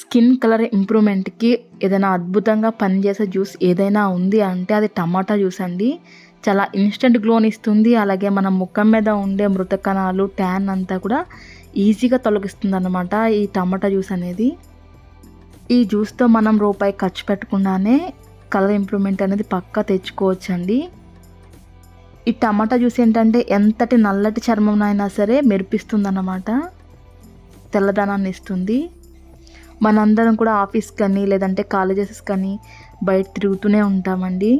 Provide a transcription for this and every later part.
Skin colour ఇంప్రూవ్మెంట్కి ఏదైనా అద్భుతంగా పనిచేసే జ్యూస్ ఏదైనా ఉంది అంటే అది టమాటా జ్యూస్ అండి. చాలా ఇన్స్టెంట్ గ్లోని ఇస్తుంది. అలాగే మన ముఖం మీద ఉండే మృతకణాలు ట్యాన్ అంతా కూడా ఈజీగా తొలగిస్తుంది అన్నమాట ఈ టమాటా జ్యూస్ అనేది. ఈ జ్యూస్తో మనం రూపాయి ఖర్చు పెట్టకుండానే కలర్ ఇంప్రూవ్మెంట్ అనేది పక్కా తెచ్చుకోవచ్చండి. ఈ టమాటా జ్యూస్ ఏంటంటే ఎంతటి నల్లటి చర్మం అయినా సరే మెరిపిస్తుంది అన్నమాట తెల్లదనాన్ని ఇస్తుంది మనందరం కూడా ఆఫీస్ కానీ లేదంటే కాలేజెస్ కానీ బయట తిరుగుతూనే ఉంటామండి.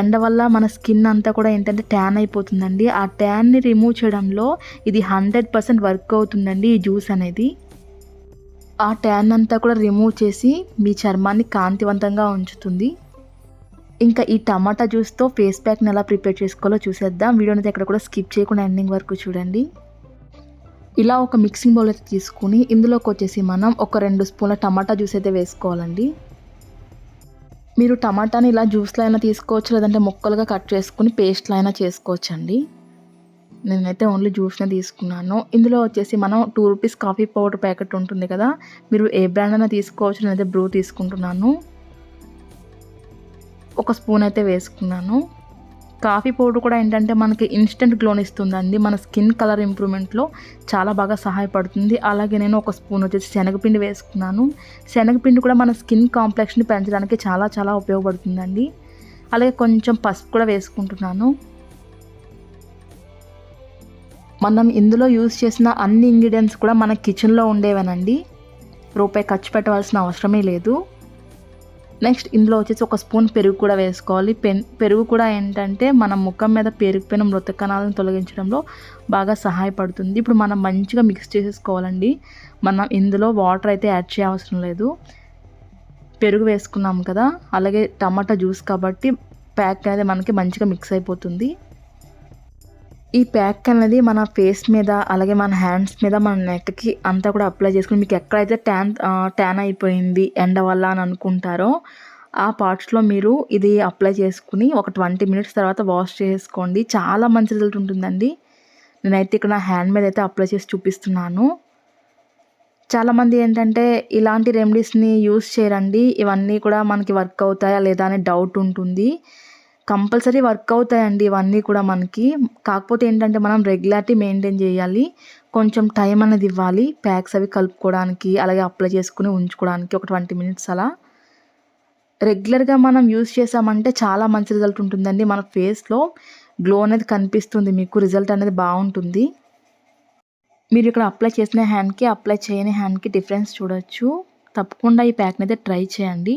ఎండ వల్ల మన స్కిన్ అంతా కూడా ఏంటంటే ట్యాన్ అయిపోతుందండి. ఆ ట్యాన్ని రిమూవ్ చేయడంలో ఇది హండ్రెడ్ పర్సెంట్ వర్క్ అవుతుందండి ఈ జ్యూస్ అనేది. ఆ ట్యాన్ అంతా కూడా రిమూవ్ చేసి మీ చర్మాన్ని కాంతివంతంగా ఉంచుతుంది. ఇంకా ఈ టమాటా జ్యూస్తో ఫేస్ ప్యాక్ని ఎలా ప్రిపేర్ చేసుకోవాలో చూసేద్దాం. వీడియోని అయితే ఎక్కడ కూడా స్కిప్ చేయకుండా ఎండింగ్ వరకు చూడండి. ఇలా ఒక మిక్సింగ్ బౌల్ అయితే తీసుకుని ఇందులోకి వచ్చేసి మనం ఒక రెండు స్పూన్ల టమాటా జ్యూస్ అయితే వేసుకోవాలండి. మీరు టమాటాని ఇలా జ్యూస్లో అయినా తీసుకోవచ్చు లేదంటే ముక్కలుగా కట్ చేసుకుని పేస్ట్లో అయినా చేసుకోవచ్చు అండి నేనైతే ఓన్లీ జ్యూస్నే తీసుకున్నాను. ఇందులో వచ్చేసి మనం two rupees coffee powder packet ఉంటుంది కదా మీరు ఏ బ్రాండ్ అయినా తీసుకోవచ్చు నేనైతే బ్రూ తీసుకుంటున్నాను. ఒక స్పూన్ అయితే వేసుకున్నాను. కాఫీ పౌడర్ కూడా ఏంటంటే మనకి ఇన్స్టెంట్ గ్లోన్ ఇస్తుందండి. మన స్కిన్ కలర్ ఇంప్రూవ్మెంట్లో చాలా బాగా సహాయపడుతుంది. అలాగే నేను ఒక స్పూన్ వచ్చేసి శనగపిండి వేసుకున్నాను. శనగపిండి కూడా మన స్కిన్ కాంప్లెక్స్ని పెంచడానికి చాలా చాలా ఉపయోగపడుతుందండి. అలాగే కొంచెం పసుపు కూడా వేసుకుంటున్నాను. మనం ఇందులో యూజ్ చేసిన అన్ని ఇంగ్రీడియంట్స్ కూడా మన కిచెన్లో ఉండేవేనండి. రూపాయి ఖర్చు పెట్టవలసిన అవసరమే లేదు. నెక్స్ట్ ఇందులో వచ్చేసి ఒక స్పూన్ పెరుగు కూడా వేసుకోవాలి. పెన్ పెరుగు కూడా ఏంటంటే మన ముఖం మీద పెరిగిపోయిన మృత కణాలను తొలగించడంలో బాగా సహాయపడుతుంది. ఇప్పుడు మనం మంచిగా మిక్స్ చేసేసుకోవాలండి. మనం ఇందులో వాటర్ అయితే యాడ్ చేయవసరం లేదు. పెరుగు వేసుకున్నాం కదా అలాగే టమాటా జ్యూస్ కాబట్టి ప్యాక్ అనేది మనకి మంచిగా మిక్స్ అయిపోతుంది. ఈ ప్యాక్ అనేది మన ఫేస్ మీద అలాగే మన హ్యాండ్స్ మీద మన నెక్కి అంతా కూడా అప్లై చేసుకుని మీకు ఎక్కడైతే ట్యాన్ ట్యాన్ అయిపోయింది ఎండ వల్ల అని అనుకుంటారో ఆ పార్ట్స్లో మీరు ఇది అప్లై చేసుకుని ఒక ట్వంటీ మినిట్స్ తర్వాత వాష్ చేసుకోండి. చాలా మంచి రిజల్ట్ ఉంటుందండి. నేనైతే ఇక్కడ నా హ్యాండ్ మీద అయితే అప్లై చేసి చూపిస్తున్నాను. చాలామంది ఏంటంటే ఇలాంటి రెమెడీస్ని యూస్ చేయరండి. ఇవన్నీ కూడా మనకి వర్క్ అవుతాయా లేదా అనే డౌట్ ఉంటుంది. కంపల్సరీ వర్క్ అవుతాయండి ఇవన్నీ కూడా మనకి. కాకపోతే ఏంటంటే మనం రెగ్యులారిటీ మెయింటైన్ చేయాలి. కొంచెం టైం అనేది ఇవ్వాలి. ప్యాక్స్ అవి కలుపుకోవడానికి అలాగే అప్లై చేసుకుని ఉంచుకోవడానికి ఒక ట్వంటీ మినిట్స్ అలా. రెగ్యులర్గా మనం యూస్ చేసామంటే చాలా మంచి రిజల్ట్ ఉంటుందండి మన ఫేస్లో. గ్లో అనేది కనిపిస్తుంది మీకు రిజల్ట్ అనేది బాగుంటుంది. మీరు ఇక్కడ అప్లై చేసిన హ్యాండ్కి అప్లై చేయని హ్యాండ్కి డిఫరెన్స్ చూడొచ్చు. తప్పకుండా ఈ ప్యాక్ని అయితే ట్రై చేయండి.